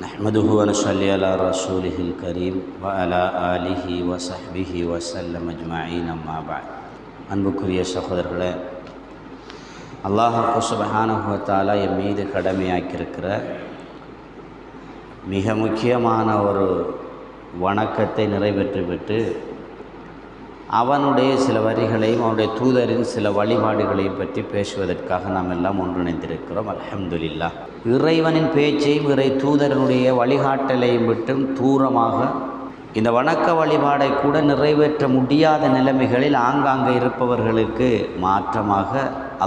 نحمده ونصلي على رسوله الكريم وعلى آله وصحبه وسلم أجمعين أما بعد அன்புக்குரிய சகோதரர்களே அல்லாஹு சுபஹானுவத்தாலா என் மீது கடமையாக்கியிருக்கிற மிக முக்கியமான ஒரு வணக்கத்தை நிறைவேற்றிவிட்டு அவனுடைய சில வரிகளையும் அவனுடைய தூதரின் சில வழிபாடுகளையும் பற்றி பேசுவதற்காக நாம் எல்லாம் ஒன்றிணைந்திருக்கிறோம். அலமதுல்லா இறைவனின் பேச்சையும் இறை தூதரனுடைய வழிகாட்டலையும் விட்டும் தூரமாக இந்த வணக்க வழிபாடை கூட நிறைவேற்ற முடியாத நிலைமைகளில் ஆங்காங்கே இருப்பவர்களுக்கு மாற்றமாக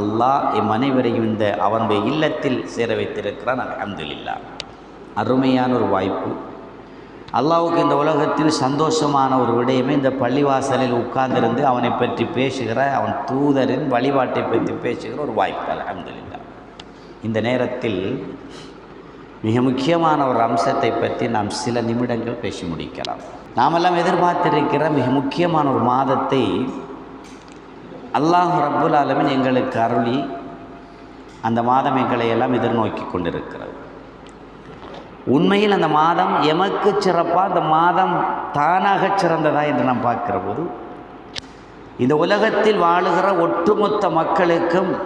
அல்லாஹ் இம்மனைவரையும் இந்த அவனுடைய இல்லத்தில் சேர வைத்திருக்கிறான். அலமதுல்லா அருமையான ஒரு வாய்ப்பு. அல்லாவுக்கு இந்த உலகத்தில் சந்தோஷமான ஒரு விடயமே இந்த பள்ளிவாசலில் உட்கார்ந்திருந்து அவனை பற்றி பேசுகிற அவன் தூதரின் வழிபாட்டை பற்றி பேசுகிற ஒரு வாய்ப்பு அலமதுல்லா இந்த நேரத்தில் மிக முக்கியமான ஒரு அம்சத்தை பற்றி நாம் சில நிமிடங்கள் பேசி முடிக்கலாம். நாமெல்லாம் எதிர்பார்த்திருக்கிற மிக முக்கியமான ஒரு மாதத்தை அல்லாஹ் ரப்புல் ஆலமின் எங்களுக்கு அருளி அந்த மாதம் எங்களை எல்லாம் எதிர்நோக்கி கொண்டிருக்கிறது. உண்மையில் அந்த மாதம் எமக்கு சிறப்பாக அந்த மாதம் தானாக சிறந்ததா என்று நாம் பார்க்கிற போது இந்த உலகத்தில் வாழுகிற ஒட்டுமொத்த மக்களுக்கும்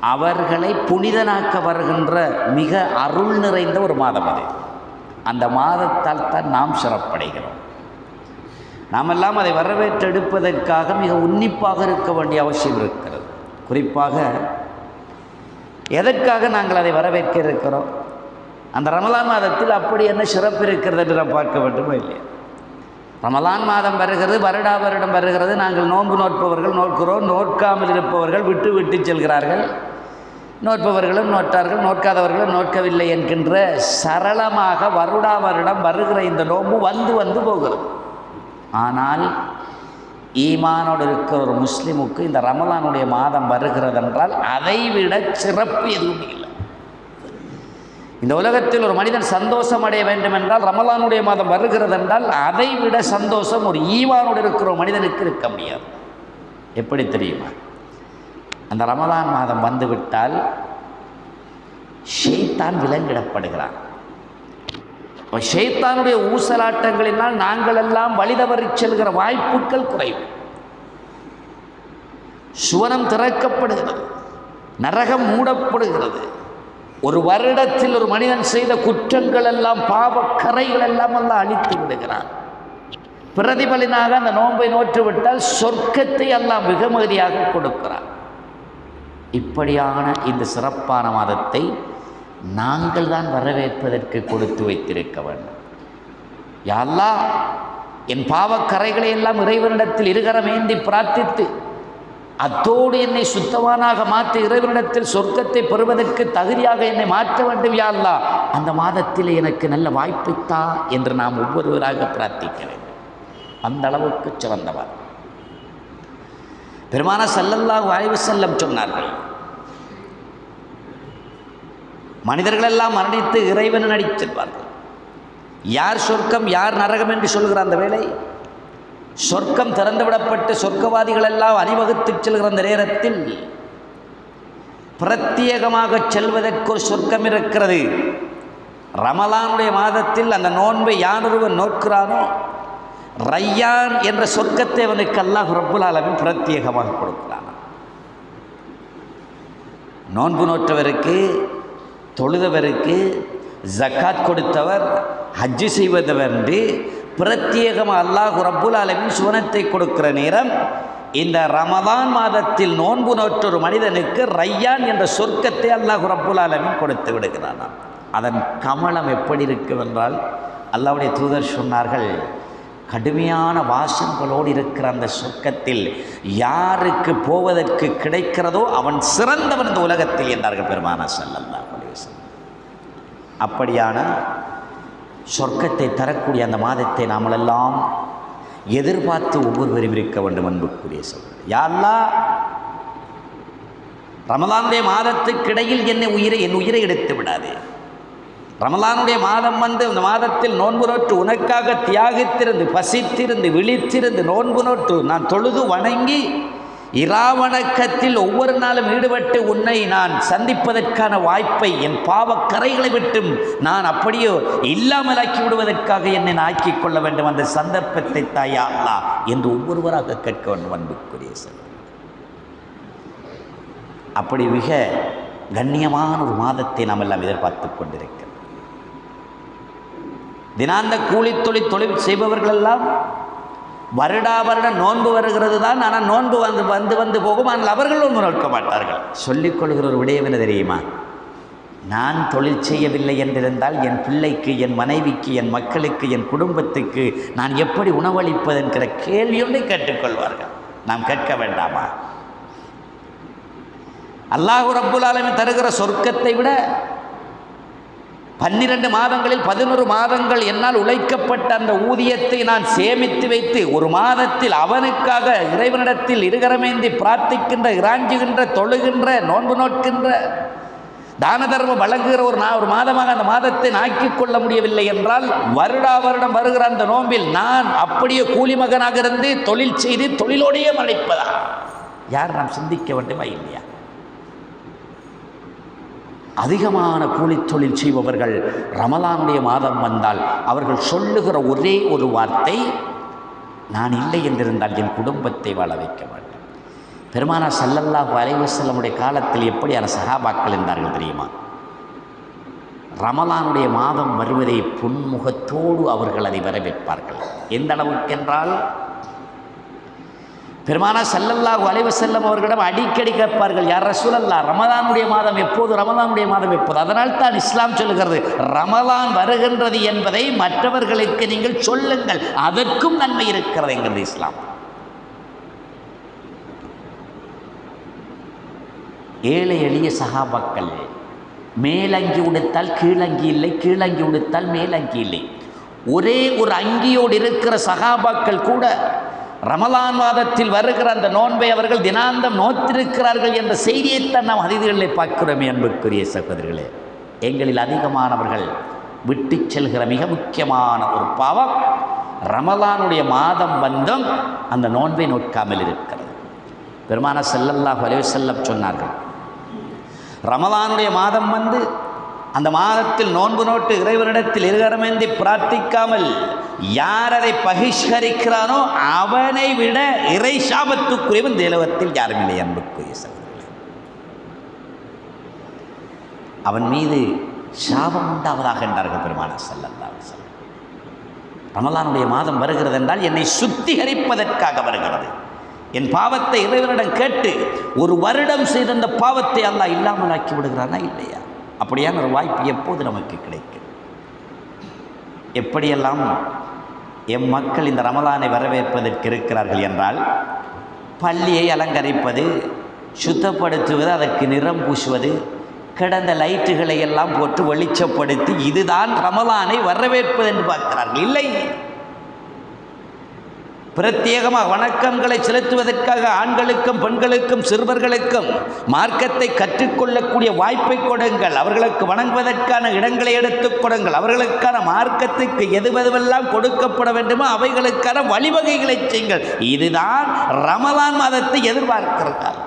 அவர்களை புனிதனாக்க வருகின்ற மிக அருள் நிறைந்த ஒரு மாதம் அது. அந்த மாதத்தால் தான் நாம் சிறப்படைகிறோம். நாமெல்லாம் அதை வரவேற்றெடுப்பதற்காக மிக உன்னிப்பாக இருக்க வேண்டிய அவசியம் இருக்கிறது. குறிப்பாக எதற்காக நாங்கள் அதை வரவேற்க இருக்கிறோம்? அந்த ரமலான் மாதத்தில் அப்படி என்ன சிறப்பு இருக்கிறது என்று நாம் பார்க்க வேண்டுமோ இல்லையா? ரமலான் மாதம் வருகிறது வருடா வருடம் வருகிறது. நாங்கள் நோன்பு நோட்பவர்கள் நோக்கிறோம். நோட்காமல் இருப்பவர்கள் விட்டு விட்டு செல்கிறார்கள். நோட்பவர்களும் நோட்டார்கள் நோட்காதவர்களும் நோட்கவில்லை என்கின்ற சரளமாக வருடா வருடம் வருகிற இந்த நோன்பு வந்து வந்து போகிறது. ஆனால் ஈமானோடு இருக்கிற ஒரு முஸ்லீமுக்கு இந்த ரமலானுடைய மாதம் வருகிறது என்றால் அதை விட சிறப்பு எதுவும் இல்லை. இந்த உலகத்தில் ஒரு மனிதன் சந்தோஷம் அடைய வேண்டும் என்றால் ரமலானுடைய மாதம் வருகிறது என்றால் அதை விட சந்தோஷம் ஒரு ஈவானோடு இருக்கிற ஒரு மனிதனுக்கு இருக்க முடியாது. எப்படி தெரியுமா? அந்த ரமலான் மாதம் வந்துவிட்டால் ஷெய்தான் விலங்கிடப்படுகிறான். ஷெய்தானுடைய ஊசலாட்டங்களினால் நாங்கள் எல்லாம் வழிதவறி செல்கிற வாய்ப்புகள் குறைவு. சுவனம் திறக்கப்படுகிறது. நரகம் மூடப்படுகிறது. ஒரு வருடத்தில் ஒரு மனிதன் செய்த குற்றங்கள் எல்லாம் பாவக்கரைகள் எல்லாம் எல்லாம் அழித்து விடுகிறான். பிரதிபலினாக அந்த நோன்பை நோற்று விட்டால் சொர்க்கத்தை எல்லாம் வெகுமதியாக கொடுக்கிறான். இப்படியான இந்த சிறப்பான மாதத்தை நாங்கள் தான் வரவேற்பதற்கு கொடுத்து வைத்திருக்க வேண்டும். யாரெல்லாம் என் பாவக்கரைகளை எல்லாம் இறைவனிடத்தில் இருகரமேந்தி பிரார்த்தித்து அத்தோடு என்னை சுத்தவானாக மாற்றி இறைவனிடத்தில் சொர்க்கத்தை பெறுவதற்கு தகுதியாக என்னை மாற்ற வேண்டும் யாழ்லா அந்த மாதத்தில் எனக்கு நல்ல வாய்ப்புத்தா என்று நாம் ஒவ்வொருவராக பிரார்த்திக்க வேண்டும். அந்த அளவுக்கு சிறந்தவர். பெருமான சல்லல்லாஹு வாய்வு செல்லம் சொன்னார்கள் மனிதர்களெல்லாம் மரணித்து இறைவன் நடி செல்வார்கள் யார் சொர்க்கம் யார் நரகம் என்று சொல்கிற அந்த வேலை சொர்க்கம் திறந்துவிடப்பட்டு சொர்க்கவாதிகள் எல்லாம் அணிவகுத்து செல்கிற அந்த நேரத்தில் பிரத்யேகமாக செல்வதற்கு ஒரு சொர்க்கம் இருக்கிறது. ரமலானுடைய மாதத்தில் அந்த நோன்பை யானொருவன் நோக்கிறானோ ரையான் என்ற சொர்க்கத்தை அவனுக்கு அல்லாஹ் ரப்புல் ஆலமின் பிரத்யேகமாக கொடுக்கிறான். நோன்பு நோற்றவருக்கு தொழுதவருக்கு ஜக்காத் கொடுத்தவர் ஹஜ்ஜு செய்வதவர் என்று பிரத்யேகமாக அல்லாஹ் ரப்புல் அலமின் சுவனத்தை கொடுக்கிற நேரம் இந்த ரமதான் மாதத்தில் நோன்பு நோற்றொரு மனிதனுக்கு ரையான் என்ற சொர்க்கத்தை அல்லாஹ் ரப்புல் அலமின் கொடுத்து விடுகிறானாம். அதன் கமலம் எப்படி இருக்கும் என்றால் அல்லாவுடைய தூதர் சொன்னார்கள் கடுமையான வாசங்களோடு இருக்கிற அந்த சொர்க்கத்தில் யாருக்கு போவதற்கு கிடைக்கிறதோ அவன் சிறந்தவன் இந்த உலகத்தில் என்றார்கள் பெருமானா சல்லல்லா அப்படியான சொர்க்கத்தை தரக்கூடிய அந்த மாதத்தை நாமளெல்லாம் எதிர்பார்த்து ஒவ்வொருவரும் இருக்க வேண்டும் அன்புக்குரிய சொல் யாரெல்லாம் ரமலானுடைய மாதத்துக்கிடையில் என்னை உயிரை என் உயிரை எடுத்து விடாதே. ரமலானுடைய மாதம் வந்து அந்த மாதத்தில் நோன்பு நோட்டு உனக்காக தியாகித்திருந்து பசித்திருந்து விழித்திருந்து நோன்பு நோட்டு நான் தொழுது வணங்கி இராவணக்கத்தில் ஒவ்வொரு நாளும் ஈடுபட்டு உன்னை நான் சந்திப்பதற்கான வாய்ப்பை என் பாவக்கரைகளை விட்டும் நான் அப்படியே இல்லாமலாக்கி விடுவதற்காக என்னை ஆக்கிக் கொள்ள வேண்டும் அந்த சந்தர்ப்பத்தை தாயா அல்லா என்று ஒவ்வொருவராக கேட்க வேண்டும் அன்புக்குரிய சார் அப்படி மிக கண்ணியமான ஒரு மாதத்தை நாம் எல்லாம் எதிர்பார்த்து கொண்டிருக்கிறோம். தினாந்த கூலி தொழில் தொழில் செய்பவர்களெல்லாம் வருடா வருடம் நோன்பு வருகிறது தான் ஆனால் நோன்பு வந்து வந்து வந்து போகும். ஆனால் அவர்கள் நோன்பு நோக்க மாட்டார்கள். சொல்லிக்கொள்கிற ஒரு விடயம் என்ன தெரியுமா? நான் தொழில் செய்யவில்லை என்றிருந்தால் என் பிள்ளைக்கு என் மனைவிக்கு என் மக்களுக்கு என் குடும்பத்துக்கு நான் எப்படி உணவளிப்பது என்கிற கேள்வியொன்றை கேட்டுக்கொள்வார்கள் நாம் கேட்க வேண்டாமா? அல்லாஹு ரப்புல் ஆலமி தருகிற சொர்க்கத்தை விட பன்னிரண்டு மாதங்களில் பதினொரு மாதங்கள் என்னால் உழைக்கப்பட்ட அந்த ஊதியத்தை நான் சேமித்து வைத்து ஒரு மாதத்தில் அவனுக்காக இறைவனிடத்தில் இருகரமேந்தி பிரார்த்திக்கின்ற இராஞ்சுகின்ற தொழுகின்ற நோன்பு நோட்கின்ற தான தர்மம் வழங்குகிற ஒரு நான் ஒரு மாதமாக அந்த மாதத்தை நாக்கிக் கொள்ள முடியவில்லை என்றால் வருடா வருடம் வருகிற அந்த நோன்பில் நான் அப்படியே கூலி மகனாக இருந்து தொழில் செய்து தொழிலோடையே மறைப்பதா? யார் நாம் சிந்திக்க வேண்டுமா இல்லையா அதிகமான கூலித் தொழில் செய்பவர்கள் ரமலானுடைய மாதம் வந்தால் அவர்கள் சொல்லுகிற ஒரே ஒரு வார்த்தை நான் இல்லை என்றிருந்தால் என் குடும்பத்தை வாழ வைக்க மாட்டேன். பெருமானா சல்லல்லா அலைவசல்லமுடைய காலத்தில் எப்படியான சகாபாக்கள் என்றார்கள் தெரியுமா? ரமலானுடைய மாதம் வருவதை புன்முகத்தோடு அவர்கள் அதை வரவேற்பார்கள். எந்த அளவுக்கென்றால் பெருமானா சல்லல்லாஹு அலைவ செல்லம் அவர்களிடம் அடிக்கடி கேட்பார்கள் யார் ரசூலல்லா ரமதானுடைய மாதம் எப்போது? ரமதானுடைய மாதம் எப்போது? அதனால் தான் இஸ்லாம் சொல்லுகிறது ரமதான் வருகின்றது என்பதை மற்றவர்களுக்கு நீங்கள் சொல்லுங்கள் அதற்கும் நன்மை இருக்கிறது என்கிறது இஸ்லாம். ஏழை எளிய சகாபாக்கள் மேலங்கி உடுத்தால் கீழங்கி இல்லை கீழங்கி உடுத்தால் மேலங்கி இல்லை. ஒரே ஒரு அங்கியோடு இருக்கிற சகாபாக்கள் கூட ரமலான் மாதத்தில் வருகிற அந்த நோன்பை அவர்கள் தினாந்தம் நோத்திருக்கிறார்கள் என்ற செய்தியைத்தான் நாம் அதிதிகளை பார்க்கிறோமே அன்புக்குரிய சகோதரிகளே. எங்களில் அதிகமானவர்கள் விட்டு செல்கிற மிக முக்கியமான ஒரு பாவம் ரமலானுடைய மாதம் வந்தும் அந்த நோன்பை நோக்காமல் இருக்கிறது. பெருமான செல்லல்லா செல்லல்லாஹ் செல்லம் சொன்னார்கள் ரமலானுடைய மாதம் வந்து அந்த மாதத்தில் நோன்பு நோட்டு இறைவனிடத்தில் இருகரமேந்தி பிரார்த்திக்காமல் யார் அதை பகிஷ்கரிக்கிறானோ அவனை விட இறை சாபத்துக்குரியவன் தேலவத்தில் யாரும் இல்லை அன்புக்குரிய சகோதரர்களே. அவன் மீது சாபம் உண்டாவதாக என்றார்கள் பெருமான செல்லல்லா ரமலானுடைய மாதம் வருகிறது என்றால் என்னை சுத்திகரிப்பதற்காக வருகிறது. என் பாவத்தை இறைவனிடம் கேட்டு ஒரு வருடம் செய்த அந்த பாவத்தை அல்லாஹ் இல்லாமல் ஆக்கி விடுகிறானா இல்லையா? அப்படியான ஒரு வாய்ப்பு எப்போது நமக்கு கிடைக்கும்? எப்படியெல்லாம் எம் மக்கள் இந்த ரமலானை வரவேற்பதற்கு இருக்கிறார்கள் என்றால் பள்ளியை அலங்கரிப்பது சுத்தப்படுத்துவது அதற்கு நிறம் பூசுவது கிடந்த லைட்டுகளை எல்லாம் போட்டு வெளிச்சப்படுத்தி இதுதான் ரமலானை வரவேற்பது என்று பார்க்கிறார்கள். இல்லை. பிரத்யேகமாக வணக்கங்களை செலுத்துவதற்காக ஆண்களுக்கும் பெண்களுக்கும் சிறுவர்களுக்கும் மார்க்கத்தை கற்றுக்கொள்ளக்கூடிய வாய்ப்பை கொடுங்கள். அவர்களுக்கு வணங்குவதற்கான இடங்களை எடுத்துக் கொடுங்கள். அவர்களுக்கான மார்க்கத்துக்கு எதுவெதுவெல்லாம் கொடுக்கப்பட வேண்டுமோ அவைகளுக்கான வழிவகைகளை செய்யுங்கள். இதுதான் ரமலான் மாதத்தை எதிர்பார்க்கிறார்கள்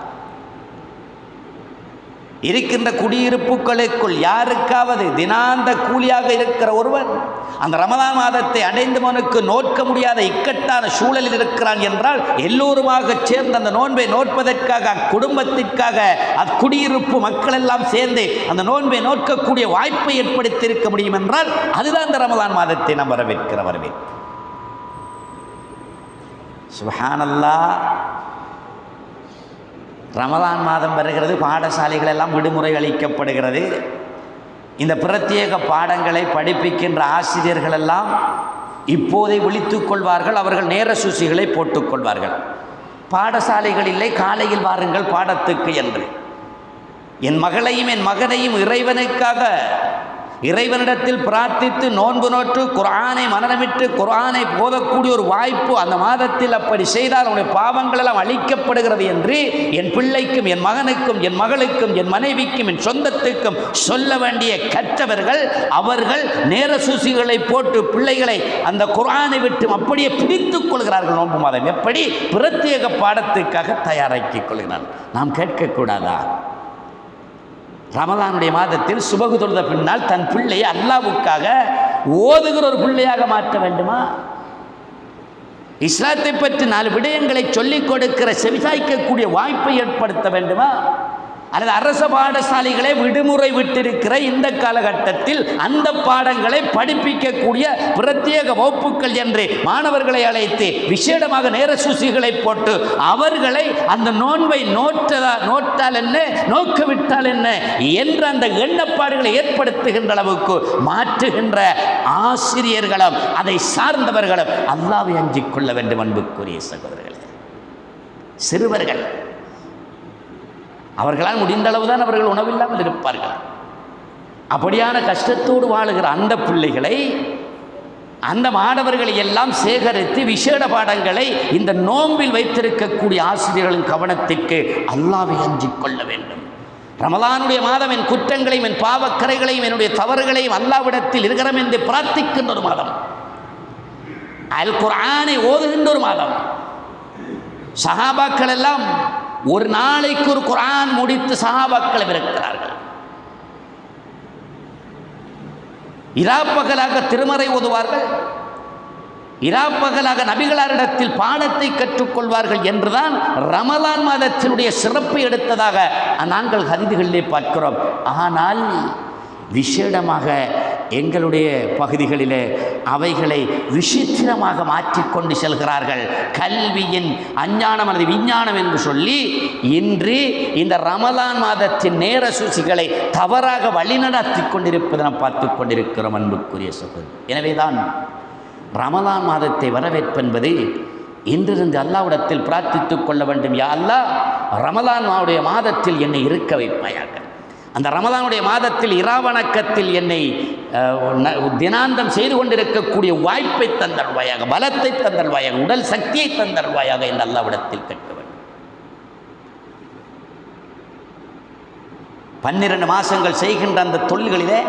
இருக்கின்ற குடியிருப்புகளுக்குள் யாருக்காவது தினாந்த கூலியாக இருக்கிற ஒருவன் அந்த ரமதான் மாதத்தை அடைந்தவனுக்கு நோக்க முடியாத இக்கட்டான சூழலில் இருக்கிறான் என்றால் எல்லோருமாக சேர்ந்து அந்த நோன்பை நோட்பதற்காக அக்குடும்பத்திற்காக அக்குடியிருப்பு மக்கள் எல்லாம் சேர்ந்து அந்த நோன்பை நோக்கக்கூடிய வாய்ப்பை ஏற்படுத்தியிருக்க முடியும் என்றால் அதுதான் இந்த ரமதான் மாதத்தை நாம் வரவேற்கிற வரவேற்பு. சுஹானல்லா ரமதான் மாதம் வருகிறது பாடசாலைகள் எல்லாம் விடுமுறை அளிக்கப்படுகிறது. இந்த பிரத்யேக பாடங்களை படிப்பிக்கின்ற ஆசிரியர்கள் எல்லாம் இப்போதை விழித்துக் கொள்வார்கள் அவர்கள் நேர சூசிகளை போட்டுக்கொள்வார்கள் பாடசாலைகள் இல்லை காலையில் வாருங்கள் பாடத்துக்கு என்று. என் மகளையும் என் மகனையும் இறைவனுக்காக இறைவனிடத்தில் பிரார்த்தித்து நோன்பு நோற்று குரானை மனநமிட்டு குரானை போதக்கூடிய ஒரு வாய்ப்பு அந்த மாதத்தில் அப்படி செய்தால் அவனுடைய பாவங்கள் எல்லாம் அழிக்கப்படுகிறது என்று என் பிள்ளைக்கும் என் மகனுக்கும் என் மகளுக்கும் என் மனைவிக்கும் என் சொந்தத்துக்கும் சொல்ல வேண்டிய கற்றவர்கள் அவர்கள் நேர சூசிகளை போட்டு பிள்ளைகளை அந்த குரானை விட்டு அப்படியே பிடித்துக் கொள்கிறார்கள் நோன்பு மாதம். எப்படி? பிரத்யேக பாடத்துக்காக தயாராக்கிக் கொள்கிறார்கள் நாம் கேட்கக்கூடாதா? ரமதானுடைய மாதத்தில் சுபகு தொழுத பின்னால் தன் பிள்ளையை அல்லாவுக்காக ஓதுகிற ஒரு பிள்ளையாக மாற்ற வேண்டுமா? இஸ்லாத்தை பற்றி நாலு விடயங்களை சொல்லிக் கொடுக்கிற செவிசாய்க்கக்கூடிய வாய்ப்பை ஏற்படுத்த வேண்டுமா? அல்லது அரச பாடசாலைகளை விடுமுறை விட்டிருக்கிற இந்த காலகட்டத்தில் அந்த பாடங்களை படிப்பிக்கக்கூடிய பிரத்யேக வகுப்புகள் என்று மாணவர்களை அழைத்து விசேடமாக நேர சுசிகளை போட்டு அவர்களை அந்த நோன்பை நோற்றதா நோட்டால் என்ன நோக்க விட்டால் என்ன என்ற அந்த எண்ணப்பாடுகளை ஏற்படுத்துகின்ற அளவுக்கு மாற்றுகின்ற ஆசிரியர்களும் அதை சார்ந்தவர்களும் அல்லாவை அஞ்சிக் கொள்ள வேண்டும் அன்புக்குரிய சகோதரர்களே. சிறுவர்கள் அவர்களால் முடிந்த அளவுதான் அவர்கள் உணவில்லாமல் இருப்பார்கள். அப்படியான கஷ்டத்தோடு வாழுகிற அந்த பிள்ளைகளை அந்த மாணவர்களை எல்லாம் சேகரித்து விசேட பாடங்களை இந்த நோம்பில் வைத்திருக்கக்கூடிய ஆசிரியர்களின் கவனத்திற்கு அல்லாவை அஞ்சிக் கொள்ள வேண்டும். ரமலானுடைய மாதம் என் குற்றங்களையும் என் பாவக்கரைகளையும் என்னுடைய தவறுகளையும் அல்லாவிடத்தில் இருக்கிறோம் என்று பிரார்த்திக்கின்ற ஒரு மாதம். அல் குரானை ஓதுகின்ற ஒரு மாதம். சஹாபாக்கள் எல்லாம் ஒரு நாளைக்கு ஒரு குரான் முடித்து சஹாபாக்களை இருக்கிறார்கள் இராப்பகலாக திருமறை ஓதுவார்கள். இராப்பகலாக நபிகளாரிடத்தில் பாடத்தை கற்றுக்கொள்வார்கள் என்றுதான் ரமலான் மாதத்தினுடைய சிறப்பை எடுத்ததாக நாங்கள் கருதிகளிலே பார்க்கிறோம். ஆனால் விசேடமாக எங்களுடைய பகுதிகளிலே அவைகளை விசித்திரமாக மாற்றிக்கொண்டு செல்கிறார்கள். கல்வியின் அஞ்ஞானம் அல்லது விஞ்ஞானம் என்று சொல்லி இன்று இந்த ரமலான் மாதத்தின் நேர சூசிகளை தவறாக வழிநடத்தி கொண்டிருப்பதை நாம் பார்த்து கொண்டிருக்கிறோம் அன்புக்குரிய சகோதரி. எனவேதான் ரமலான் மாதத்தை வரவேற்பென்பது இன்றிருந்து அல்லாவிடத்தில் பிரார்த்தித்துக் கொள்ள வேண்டும். யா அல்லா ரமலான் மாவுடைய மாதத்தில் என்னை இருக்க வைப்பாயாக. அந்த ரமலானுடைய மாதத்தில் இராவணக்கத்தில் என்னை தினாந்தம் செய்து கொண்டிருக்கக்கூடிய வாய்ப்பை தந்தல்வாயாக பலத்தை தந்தல்வாயாக உடல் சக்தியை தந்தல்வாயாக என்று அல்லாவிடத்தில் கேட்க வேண்டும். பன்னிரண்டு மாதங்கள் செய்கின்ற அந்த தொழில்களிலே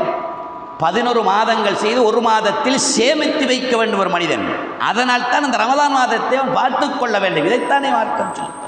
பதினொரு மாதங்கள் செய்து ஒரு மாதத்தில் சேமித்து வைக்க வேண்டும் ஒரு மனிதன். அதனால் தான் அந்த ரமதான் மாதத்தை அவன் பார்த்துக் கொள்ள வேண்டும். இதைத்தானே மார்க்கம் சொல்லுங்கள்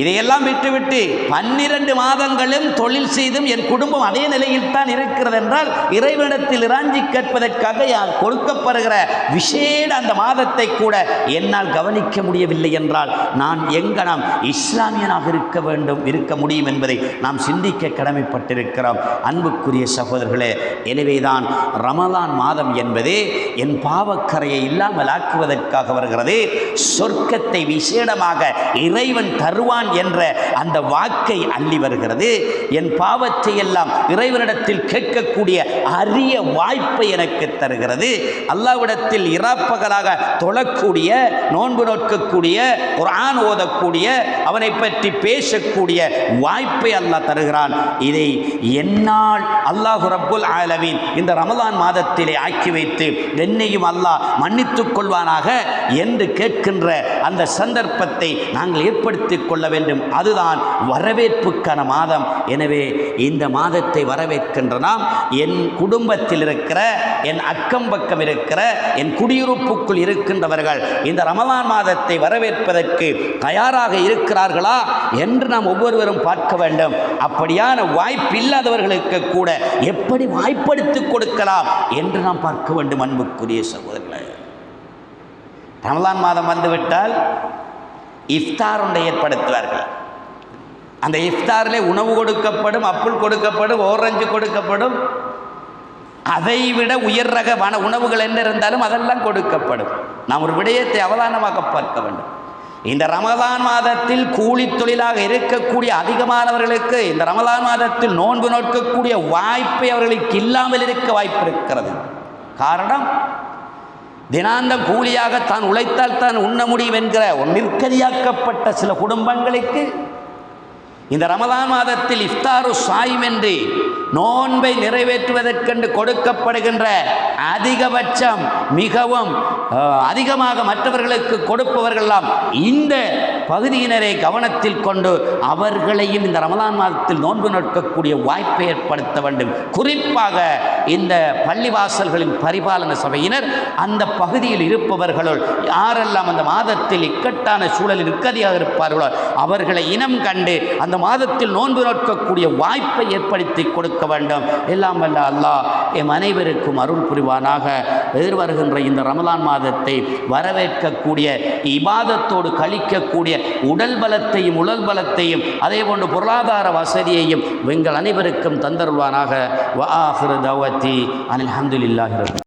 இதையெல்லாம் விட்டுவிட்டு பன்னிரண்டு மாதங்களும் தொழில் செய்தும் என் குடும்பம் அதே நிலையில் தான் இருக்கிறது என்றால் இறைவனிடத்தில் இறாஞ்சி கேட்பதற்காக யார் கொடுக்கப்படுகிற விசேட அந்த மாதத்தை கூட என்னால் கவனிக்க முடியவில்லை என்றால் நான் எங்கனம் இஸ்லாமியனாக இருக்க வேண்டும் இருக்க முடியும் என்பதை நாம் சிந்திக்க கடமைப்பட்டிருக்கிறோம். அன்புக்குரிய சகோதரர்களே எனவேதான் ரமலான் மாதம் என்பது என் பாவக்கரையை இல்லாமல் ஆக்குவதற்காக வருகிறது. சொர்க்கத்தை விசேடமாக இறைவன் தருவான் என்ற அந்த வாக்கை அள்ளி வருகிறது. என் பாவத்தை எல்லாம் இறைவனிடத்தில் கேட்கக்கூடிய அரிய வாய்ப்பை எனக்கு தருகிறது. அல்லாவிடத்தில் இராப்பகலாக தொழக்கூடிய நோன்பு நோக்கக்கூடிய குரான் ஓதக்கூடிய அவனை பற்றி பேசக்கூடிய வாய்ப்பை அல்லாஹ் தருகிறான். இதை என்னால் அல்லாஹு ரப்புல் ஆலமீன் இந்த ரமலான் மாதத்திலே ஆக்கி வைத்து என்னையும் அல்லாஹ் மன்னித்துக் கொள்வானாக என்று கேட்கின்ற அந்த சந்தர்ப்பத்தை நாங்கள் ஏற்படுத்திக் கொள்ள வேண்டும். அதுதான் வரவேற்புக்கான மாதம். எனவே இந்த மாதத்தை வரவேற்கின்ற நாம் என் குடும்பத்தில் இருக்கிற என் அக்கம் பக்கம் இருக்கிற என் குடியிருப்புக்குள் இருக்கின்றவர்கள் இந்த ரமலான் மாதத்தை வரவேற்பதற்கு தயாராக இருக்கிறார்களா என்று நாம் ஒவ்வொருவரும் பார்க்க வேண்டும். அப்படியான வாய்ப்பு இல்லாதவர்களுக்கு கூட எப்படி வாய்ப்படுத்தி கொடுக்கலாம் என்று நாம் பார்க்க வேண்டும் அன்புக்குரிய சகோதரர்களே. ரமலான் மாதம் வந்துவிட்டால் இஃப்தார் ஒன்றை ஏற்படுத்துவார்கள். அந்த இஃப்தாரில் உணவு கொடுக்கப்படும் அப்புள் கொடுக்கப்படும் ஓரஞ்சு கொடுக்கப்படும். அதை விட உயர் ரக வன உணவுகள் என்ன இருந்தாலும் அதெல்லாம் கொடுக்கப்படும். நாம் ஒரு விடயத்தை அவதானமாக பார்க்க வேண்டும். இந்த ரமதான் மாதத்தில் கூலி தொழிலாக இருக்கக்கூடிய அதிகமானவர்களுக்கு இந்த ரமதான் மாதத்தில் நோன்பு நோக்கக்கூடிய வாய்ப்பை அவர்களுக்கு இல்லாமல் இருக்க வாய்ப்பு இருக்கிறது. காரணம் தினாந்தம் கூலியாக தான் உழைத்தால் தான் உண்ண முடியும் என்கிற நிற்கதியாக்கப்பட்ட சில குடும்பங்களுக்கு இந்த ரமதான் மாதத்தில் இஃப்தாரு சாயும் என்று நோன்பை நிறைவேற்றுவதற்கென்று கொடுக்கப்படுகின்ற அதிகபட்சம் மிகவும் அதிகமாக மற்றவர்களுக்கு கொடுப்பவர்களெல்லாம் இந்த பகுதியினரை கவனத்தில் கொண்டு அவர்களையும் இந்த ரமலான் மாதத்தில் நோன்பு நோக்கக்கூடிய வாய்ப்பை ஏற்படுத்த வேண்டும். குறிப்பாக இந்த பள்ளிவாசல்களின் பரிபாலன சபையினர் அந்த பகுதியில் இருப்பவர்களுள் யாரெல்லாம் அந்த மாதத்தில் இக்கட்டான சூழலில் நிற்கதியாக இருப்பார்களோ அவர்களை இனம் கண்டு அந்த மாதத்தில் நோன்பு நோக்கக்கூடிய வாய்ப்பை ஏற்படுத்தி கொடுக்க வேண்டும். எல்லாம் வல்ல அல்லாஹ் எம் அனைவருக்கும் அருள் புரிவானாக. எதிர்வருகின்ற இந்த ரமலான் மாதத்தை வரவேற்கக்கூடிய இபாதத்தோடு கழிக்கக்கூடிய உடல் பலத்தையும் உடல் பலத்தையும் அதே போன்று பொருளாதார வசதியையும் எங்கள் அனைவருக்கும் தந்தருள்வானாக. வ ஆஹிரு عن الحمد لله رب